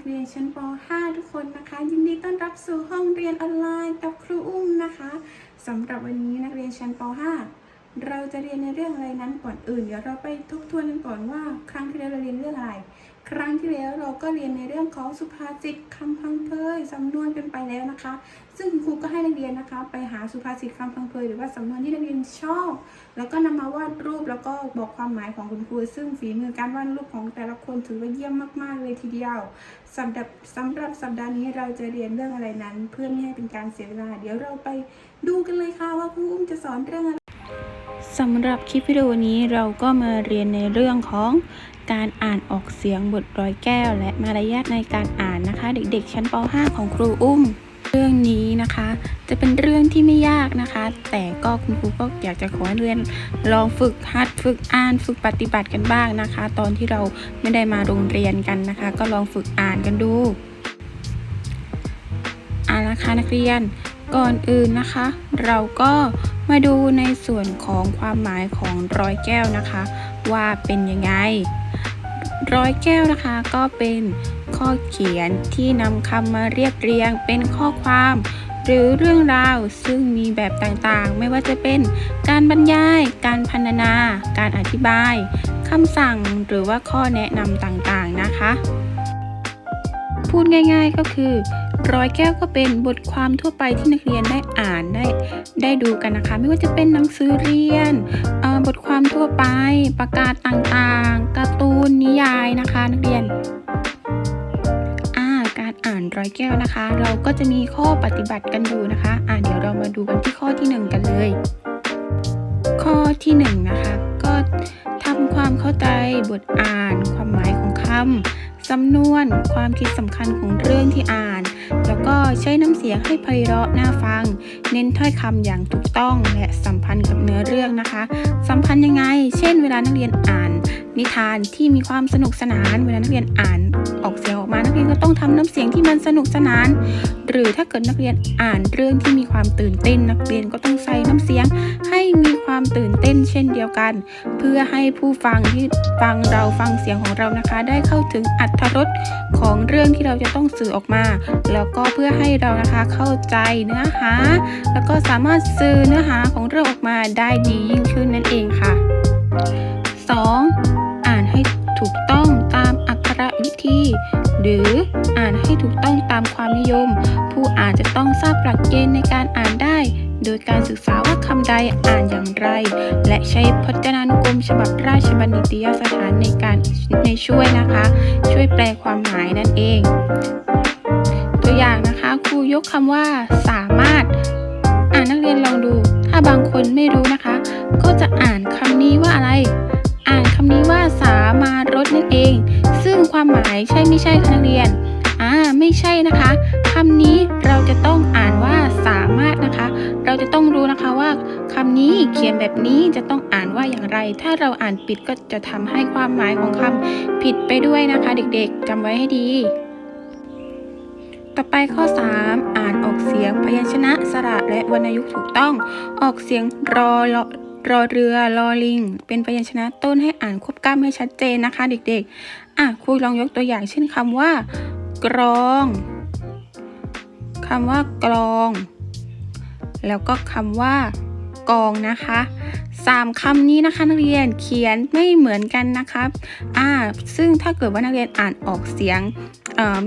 กเรียนชั้นป .5 ทุกคนนะคะ ยินดีต้อนรับสู่ห้องเรียนออนไลน์กับครูอุ้มนะคะสำหรับวันนี้นักเรียนชั้นป .5 เราจะเรียนในเรื่องอะไรนั้นก่อนอื่น เดี๋ยวเราไปทบทวนกันก่อนว่า ครั้งที่แล้วเราเรียนเรื่องอะไร ครั้งที่แล้วเราก็เรียนในเรื่องของสุภาษิตคำพังเพยสำนวนกันไปแล้วนะคะ ซึ่งครูก็ให้นักเรียนนะคะ ไปหาสุภาษิตคำพังเพยหรือว่าสำนวนที่นักเรียนชอบ แล้วก็นำมาวาดรูปแล้วก็บอกความหมายของคุณครูซึ่งฝีมือการวาดรูปของแต่ละคนถือว่าเยี่ยมมาก ๆ เลยทีเดียวสำหรับสำหรับสัปดาห์นี้เราจะเรียนเรื่องอะไรนั้น เพื่อไม่ให้เป็นการเสียเวลา เดี๋ยวเราไปดูกันเลยค่ะว่าครูอุ้มจะสอนเรื่องอะไร สำหรับคลิปวิดีโอนี้เราก็มาเรียนในเรื่องของการอ่านออกเสียงบทร้อยแก้ว และมารยาทในการอ่านนะคะ เด็กๆ ชั้นป .5 ของครูอุ้ม เรื่องนี้นะคะ จะเป็นเรื่องที่ไม่ยากนะคะ แต่ก็คุณครูก็อยากจะขอให้เรียนลองฝึกหัดฝึกอ่านฝึกปฏิบัติกันบ้างนะคะ ตอนที่เราไม่ได้มาโรงเรียนกันนะคะ ก็ลองฝึกอ่านกันดูเอาละคะนักเรียนก่อนอื่นนะคะ เราก็ มาดูในส่วนของความหมายของร้อยแก้วนะคะ ว่าเป็นยังไง ร้อยแก้วนะคะก็เป็นข้อเขียนที่นำคำมาเรียบเรียงเป็นข้อความ หรือเรื่องราวซึ่งมีแบบต่างๆ ไม่ว่าจะเป็นการบรรยาย การพรรณนา การอธิบายคำสั่งหรือว่าข้อแนะนำต่างๆนะคะ พูดง่ายๆก็คือ ร้อยแก้วก็เป็นบทความทั่วไปที่นักเรียนได้อ่านได้ได้ดูกันนะคะ ไม่ว่าจะเป็นหนังสือเรียนบทความทั่วไป ประกาศต่างๆการ์ตูนนิยายนะคะ นักเรียนการอ่านร้อยแก้วนะคะ เราก็จะมีข้อปฏิบัติกันอยู่นะคะ อ่าเดี๋ยวเรามาดูกันที่ข้อที่หนึ่งกันเลย ข้อที่หนึ่งนะคะก็ทำความเข้าใจบทอ่าน ความหมายของคำสำนวน ความคิดสำคัญของเรื่องที่อ่าน แล้วก็ใช้น้ำเสียงให้ไพเราะน่าฟัง เน้นถ้อยคำอย่างถูกต้องและสัมพันธ์กับเนื้อเรื่องนะคะ สัมพันธ์ยังไง เช่น เวลานักเรียนอ่าน นิทานที่มีความสนุกสนานเวลานักเรียนอ่านออกเสียงออกมานักเรียนก็ต้องทำน้ำเสียงที่มันสนุกสนาน หรือถ้าเกิดนักเรียนอ่านเรื่องที่มีความตื่นเต้น นักเรียนก็ต้องใส่น้ำเสียง ให้มีความตื่นเต้น เช่นเดียวกัน เพื่อให้ผู้ฟังที่ฟังเราฟังเสียงของเรานะคะ ได้เข้าถึงอัตรสของเรื่องที่เราจะต้องสื่อออกมา แล้วก็เพื่อให้เรานะคะเข้าใจเนื้อหา แล้วก็สามารถสื่อเนื้อหาของเรื่องออกมาได้ดียิ่งขึ้นนั่นเองค่ะ 2. กขระวิธีหรืออ่านให้ถูกต้องตามความนิยม ผู้อ่านจะต้องทราบหลักเกณฑ์ในการอ่านได้ โดยการศึกษาว่าคำใดอ่านอย่างไร และใช้พจนานุกรมฉบับราชบัณฑิตยสถานในการในช่วยนะคะ ช่วยแปลความหมายนั่นเอง ตัวอย่างนะคะครูยกคำว่าสามารถอ่านนักเรียนลองดู ถ้าบางคนไม่รู้นะคะ ก็จะอ่านคำนี้ว่าอะไร อ่านคำนี้ว่าสามารถรถนั่นเอง ความหมายใช่ไม่ใช่คะนักเรียน อ่า ไม่ใช่นะคะคำนี้เราจะต้องอ่านว่าสามารถนะคะ เราจะต้องรู้นะคะว่าคำนี้เขียนแบบนี้จะต้องอ่านว่าอย่างไร ถ้าเราอ่านผิดก็จะทำให้ความหมายของคำผิดไปด้วยนะคะ เด็กๆจำไว้ให้ดี ต่อไปข้อ 3 อ่านออกเสียงพยัญชนะสระและวรรณยุกต์ถูกต้อง ออกเสียงรอรอรอเรือ รอลิง เป็นพยัญชนะต้นให้อ่านควบกล้ำให้ชัดเจนนะคะ เด็กๆ อะครูลองยกตัวอย่างเช่นคำว่า กรองคำว่ากรอง แล้วก็คำว่า กองนะคะสามคำนี้นะคะนักเรียนเขียนไม่เหมือนกันนะครับอ่าซึ่งถ้าเกิดว่านักเรียนอ่านออกเสียง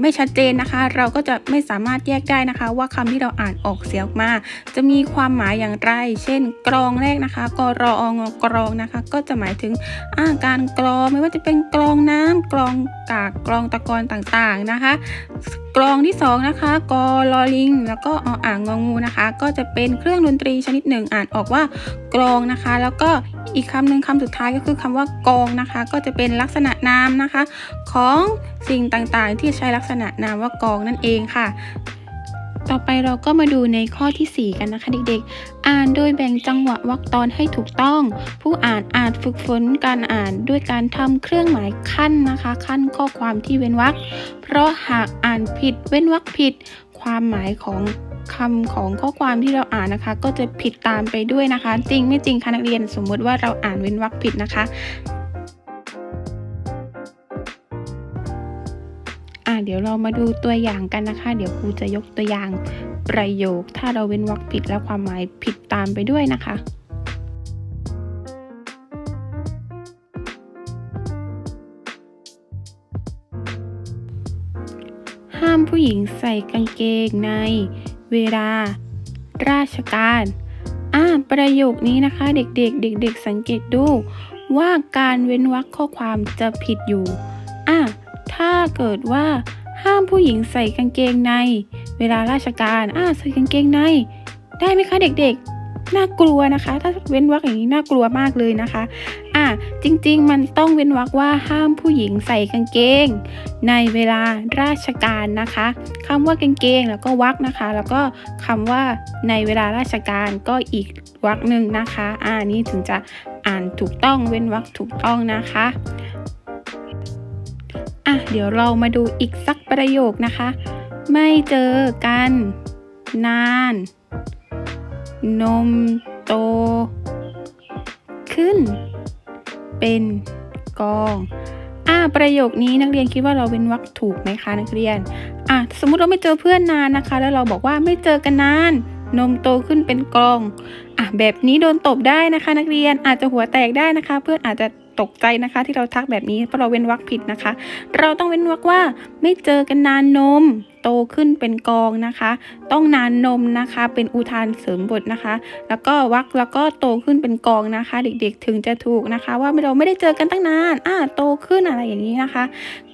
ไม่ชัดเจนนะคะ เราก็จะไม่สามารถแยกได้นะคะ ว่าคำที่เราอ่านออกเสียงมา จะมีความหมายอย่างไร เช่น กรองแรกนะคะกรอองกรองนะคะ ก็จะหมายถึงอาการกรองไม่ว่าจะเป็นกรองน้ำกรองกากกรองตะกอนต่างๆนะคะ กรองที่สองนะคะกอลอลิง แล้วก็ออ่างงองูนะคะ ก็จะเป็นเครื่องดนตรีชนิดหนึ่งอ่านออกว่ากรองนะคะ แล้วก็อีกคำหนึ่งคำสุดท้ายก็คือคำว่ากองนะคะ ก็จะเป็นลักษณะนามนะคะ ของสิ่งต่างๆ ที่ใช้ลักษณะนามว่ากองนั่นเองค่ะ ต่อไปเราก็มาดูในข้อทีสี่ 4 กันนะคะเด็กๆ อ่านโดยแบ่งจังหวะวรรคตอนให้ถูกต้อง ผู้อ่านอาจฝึกฝนการอ่านด้วยการทำเครื่องหมายขั้นนะคะ ขั้นข้อความที่เว้นวรรคเพราะหากอ่านผิดเว้นวรรคผิด ความหมายของคำของข้อความที่เราอ่านนะคะ ก็จะผิดตามไปด้วยนะคะ จริงไม่จริงคะนักเรียนสมมติว่าเราอ่านเว้นวรรคผิดนะคะ อ่าเดี๋ยวเรามาดูตัวอย่างกันนะคะ เดี๋ยวครูจะยกตัวอย่างประโยค ถ้าเราเว้นวรรคผิดแล้วความหมายผิดตามไปด้วยนะคะห้ามผู้หญิงใส่กางเกงในเวลา ราชการอ่าประโยคนี้นะคะ เด็กๆ เด็ก ๆ สังเกตดู ว่าการเว้นวรรคข้อความจะผิดอยู่อะ ถ้าเกิดว่าห้ามผู้หญิงใส่กางเกงใน เวลาราชการอะใส่กางเกงใน ได้ไหมคะเด็กๆ น่ากลัวนะคะ ถ้าเว้นวรรคอย่างนี้น่ากลัวมากเลยนะคะ อะจริงๆ มันต้องเว้นวรรคว่าห้ามผู้หญิงใส่กางเกง ในเวลาราชการนะคะคำว่ากางเกงแล้วก็วรรคนะคะ แล้วก็คำว่าในเวลาราชการก็อีกวรรคหนึ่งนะคะ อ่านี่ถึงจะอ่านถูกต้องเว้นวรรคถูกต้องนะคะ เดี๋ยวเรามาดูอีกสักประโยคนะคะ ไม่เจอกัน นาน นมโต ขึ้น เป็นกองอ่าประโยคนี้นักเรียนคิดว่าเราเป็นวรรคถูกไหมคะนักเรียนอะสมมุติเราไม่เจอเพื่อนนานนะคะ แล้วเราบอกว่าไม่เจอกันนาน นมโตขึ้นเป็นกองอะแบบนี้โดนตบได้นะคะ นักเรียนอาจจะหัวแตกได้นะคะ เพื่อนอาจจะ ตกใจนะคะ ที่เราทักแบบนี้เพราะเราเว้นวรรคผิดนะคะ เราต้องเว้นวรรคว่า ไม่เจอกันนานนม โตขึ้นเป็นกองนะคะ ต้องนานนมนะคะ เป็นอุทานเสริมบทนะคะ แล้วก็วรรคแล้วก็โตขึ้นเป็นกองนะคะ เด็กๆถึงจะถูกนะคะ ว่าเราไม่ได้เจอกันตั้งนานอ่าโตขึ้นอะไรอย่างนี้นะคะ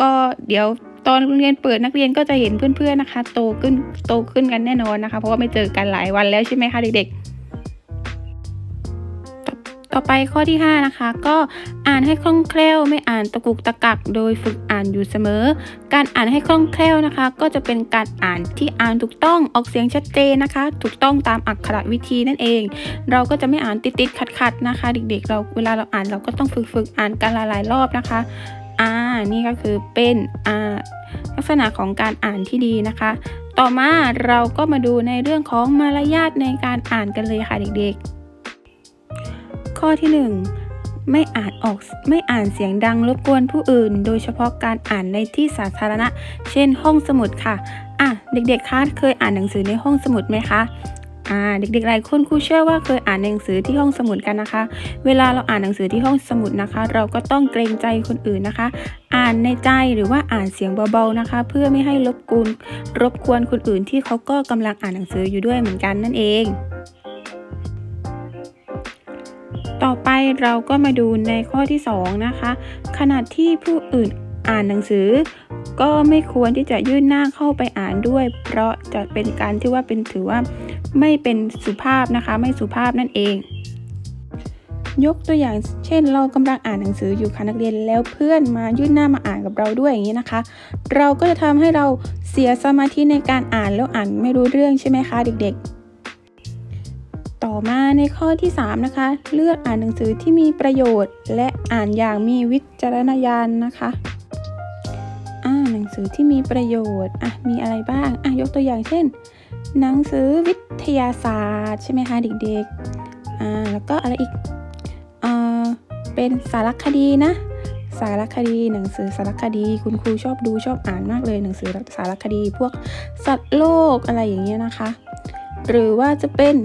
ก็เดี๋ยวตอนโรงเรียนเปิดนักเรียนก็จะเห็นเพื่อนๆนะคะ โตขึ้นโตขึ้นกันแน่นอนนะคะ เพราะว่าไม่เจอกันหลายวันแล้วใช่ไหมคะเด็กๆ ต่อไปข้อที่ 5 นะคะ ก็อ่านให้คล่องแคล่ว ไม่อ่านตะกุกตะกัก โดยฝึกอ่านอยู่เสมอ การอ่านให้คล่องแคล่วนะคะ ก็จะเป็นการอ่านที่อ่านถูกต้องออกเสียงชัดเจนนะคะ ถูกต้องตามอักขระวิธีนั่นเอง เราก็จะไม่อ่านติดๆขัดๆนะคะ เด็กๆ เราเวลาเราอ่านเราก็ต้องฝึกฝึกๆอ่านกันหลายๆรอบนะคะอ่านี่ก็คือเป็นอ่าลักษณะของการอ่านที่ดีนะคะ ต่อมาเราก็มาดูในเรื่องของมารยาทในการอ่านกันเลยค่ะเด็กๆ ข้อที่ 1 ไม่อ่านออกไม่อ่านเสียงดังรบกวนผู้อื่น โดยเฉพาะการอ่านในที่สาธารณะ เช่น ห้องสมุดค่ะ อะ เด็กๆคะเคยอ่านหนังสือในห้องสมุดไหมคะอ่าเด็กๆหลายคนครูเชื่อว่าเคยอ่านหนังสือที่ห้องสมุดกันนะคะ เวลาเราอ่านหนังสือที่ห้องสมุดนะคะ เราก็ต้องเกรงใจคนอื่นนะคะ อ่านในใจหรือว่าอ่านเสียงเบาๆนะคะ เพื่อไม่ให้รบกวนรบกวนคนอื่นที่เขาก็กำลังอ่านหนังสืออยู่ด้วยเหมือนกันนั่นเอง ต่อไปเราก็มาดูในข้อที่ 2 นะคะ ขณะที่ผู้อื่นอ่านหนังสือ ก็ไม่ควรที่จะยื่นหน้าเข้าไปอ่านด้วย เพราะจะเป็นการที่ว่าเป็นถือว่าไม่เป็นสุภาพนะคะ ไม่สุภาพนั่นเอง ยกตัวอย่างเช่น เรากำลังอ่านหนังสืออยู่ค่ะนักเรียนแล้วเพื่อนมายื่นหน้ามาอ่านกับเราด้วยอย่างนี้นะคะ เราก็จะทำให้เราเสียสมาธิในการอ่านแล้วอ่านไม่รู้เรื่องใช่ไหมคะเด็กๆ มาในข้อที่ 3 นะคะ เลือกอ่านหนังสือที่มีประโยชน์ และอ่านอย่างมีวิจารณญาณนะคะอ่าหนังสือที่มีประโยชน์อะมีอะไรบ้างอะยกตัวอย่างเช่น หนังสือวิทยาศาสตร์ใช่ไหมคะเด็กๆอ่าแล้วก็อะไรอีกอ่าเป็นสารคดีนะสารคดีหนังสือสารคดี คุณครูชอบดูชอบอ่านมากเลย หนังสือสารคดี พวกสัตว์โลกอะไรอย่างเงี้ยนะคะ หรือว่าจะเป็น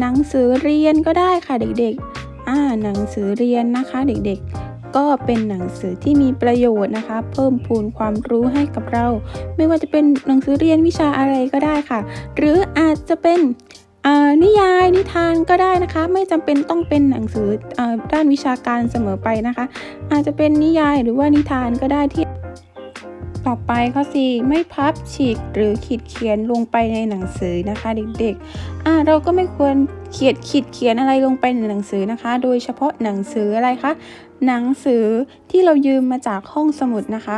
หนังสือเรียนก็ได้ค่ะเด็กๆ อ่าหนังสือเรียนนะคะเด็กๆ ก็เป็นหนังสือที่มีประโยชน์นะคะ เพิ่มพูนความรู้ให้กับเรา ไม่ว่าจะเป็นหนังสือเรียนวิชาอะไรก็ได้ค่ะ หรืออาจจะเป็นอ่านิยายนิทานก็ได้นะคะ ไม่จำเป็นต้องเป็นหนังสืออด้านวิชาการเสมอไปนะคะ อาจจะเป็นนิยายหรือว่านิทานก็ได้ที่ ต่อไปข้อ 4 ไม่พับฉีกหรือขีดเขียนลงไปในหนังสือนะคะเด็กๆอ่าเราก็ไม่ควรเขียนขีดเขียนอะไรลงไปในหนังสือนะคะ โดยเฉพาะหนังสืออะไรคะหนังสือที่เรายืมมาจากห้องสมุดนะคะ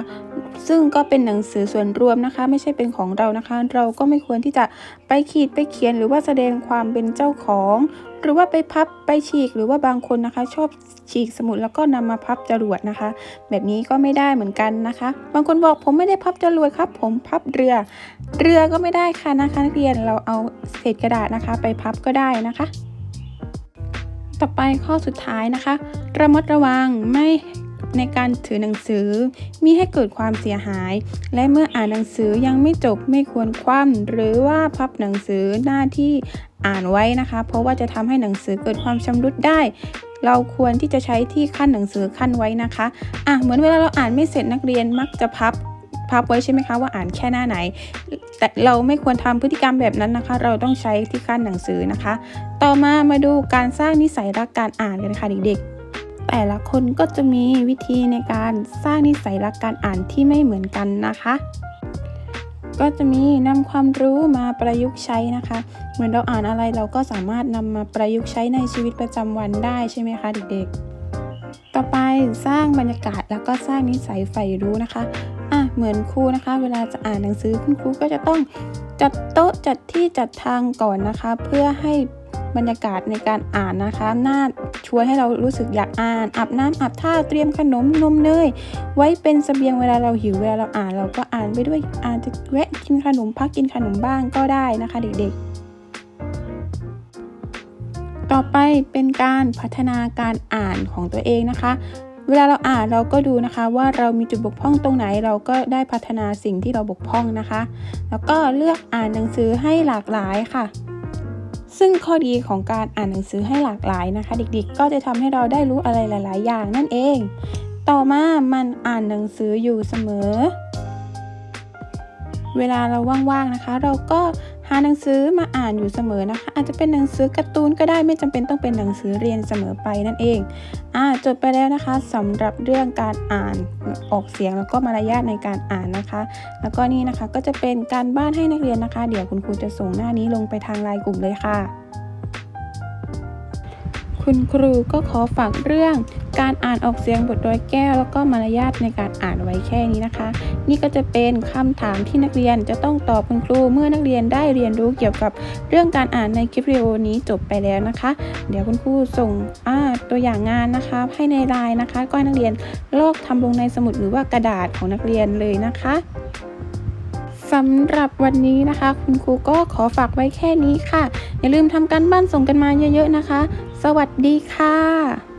ซึ่งก็เป็นหนังสือส่วนรวมนะคะ ไม่ใช่เป็นของเรานะคะ เราก็ไม่ควรที่จะไปขีดไปเขียนหรือว่าแสดงความเป็นเจ้าของ รือว่าไปพับไปฉีกหรือว่าบางคนนะคะ ชอบฉีกสมุดแล้วก็นำมาพับจรวดนะคะ แบบนี้ก็ไม่ได้เหมือนกันนะคะ บางคนบอกผมไม่ได้พับจรวดครับ ผมพับเรือ เรือก็ไม่ได้ค่ะนะคะนักเรียนเราเอาเศษกระดาษนะคะ ไปพับก็ได้นะคะ ต่อไปข้อสุดท้ายนะคะ ระมัดระวังไม่ ในการถือหนังสือ มีให้เกิดความเสียหาย และเมื่ออ่านหนังสือยังไม่จบไม่ควรคว่ำหรือว่าพับหนังสือหน้าที่อ่านไว้นะคะ เพราะว่าจะทำให้หนังสือเกิดความชำรุดได้ เราควรที่จะใช้ที่ขั้นหนังสือขั้นไว้นะคะอะเหมือนเวลาเราอ่านไม่เสร็จนักเรียนมักจะพับพับไว้ใช่ไหมคะว่าอ่านแค่หน้าไหน แต่เราไม่ควรทำพฤติกรรมแบบนั้นนะคะ เราต้องใช้ที่ขั้นหนังสือนะคะ ต่อมามาดูการสร้างนิสัยรักการอ่านกันค่ะเด็กๆ แต่ละคนก็จะมีวิธีในการสร้างนิสัยรักการอ่านที่ไม่เหมือนกันนะคะ ก็จะมีนำความรู้มาประยุกต์ใช้นะคะ เหมือนเราอ่านอะไรเราก็สามารถนำมาประยุกต์ใช้ในชีวิตประจำวันได้ใช่ไหมคะเด็กๆ ต่อไปสร้างบรรยากาศแล้วก็สร้างนิสัยใฝ่รู้นะคะอะเหมือนครูนะคะ เวลาจะอ่านหนังสือคุณครูก็จะต้องจัดโต๊ะจัดที่จัดทางก่อนนะคะ เพื่อให้ บรรยากาศในการอ่านนะคะน่าชวนให้เรารู้สึกอยากอ่านอาบน้ำอาบท่าเตรียมขนมนมเนยไว้เป็นเสบียงเวลาเราหิวเวลาเราอ่าน เราก็อ่านไปด้วยอาจจะแวะกินขนมพักกินขนมบ้างก็ได้นะคะเด็กๆต่อไปเป็นการพัฒนาการอ่านของตัวเองนะคะ เวลาเราอ่านเราก็ดูนะคะว่าเรามีจุดบกพร่องตรงไหนเราก็ได้พัฒนาสิ่งที่เราบกพร่องนะคะ แล้วก็เลือกอ่านหนังสือให้หลากหลายค่ะ ซึ่งข้อดีของการอ่านหนังสือให้หลากหลายนะคะ เด็กๆ ก็จะทำให้เราได้รู้อะไรหลาย ๆ อย่างนั่นเอง ต่อมามันอ่านหนังสืออยู่เสมอ เวลาเราว่างๆนะคะ เราก็ หาหนังสือมาอ่านอยู่เสมอนะคะ อาจจะเป็นหนังสือการ์ตูนก็ได้ไม่จำเป็นต้องเป็นหนังสือเรียนเสมอไปนั่นเองอ่าจบไปแล้วนะคะสำหรับเรื่องการอ่านออกเสียงแล้วก็มารยาทในการอ่านนะคะ แล้วก็นี่นะคะก็จะเป็นการบ้านให้นักเรียนนะคะ เดี๋ยวคุณครูจะส่งหน้านี้ลงไปทางไลน์กลุ่มเลยค่ะ คุณครูก็ขอฝากเรื่อง การอ่านออกเสียงบทร้อยแก้ว แล้วก็มารยาทในการอ่านไว้แค่นี้นะคะ นี่ก็จะเป็นคำถามที่นักเรียนจะต้องตอบคุณครูเมื่อนักเรียนได้เรียนรู้เกี่ยวกับเรื่องการอ่านในคลิปวิดีโอนี้จบไปแล้วนะคะ เดี๋ยวคุณครูส่งตัวอย่างงานนะคะให้ในไลน์นะคะ ก็ให้นักเรียนลอกทำลงในสมุดหรือว่ากระดาษของนักเรียนเลยนะคะสำหรับวันนี้นะคะ คุณครูก็ขอฝากไว้แค่นี้ค่ะ อย่าลืมทำการบ้านส่งกันมาเยอะๆนะคะ วัสดีค่ะ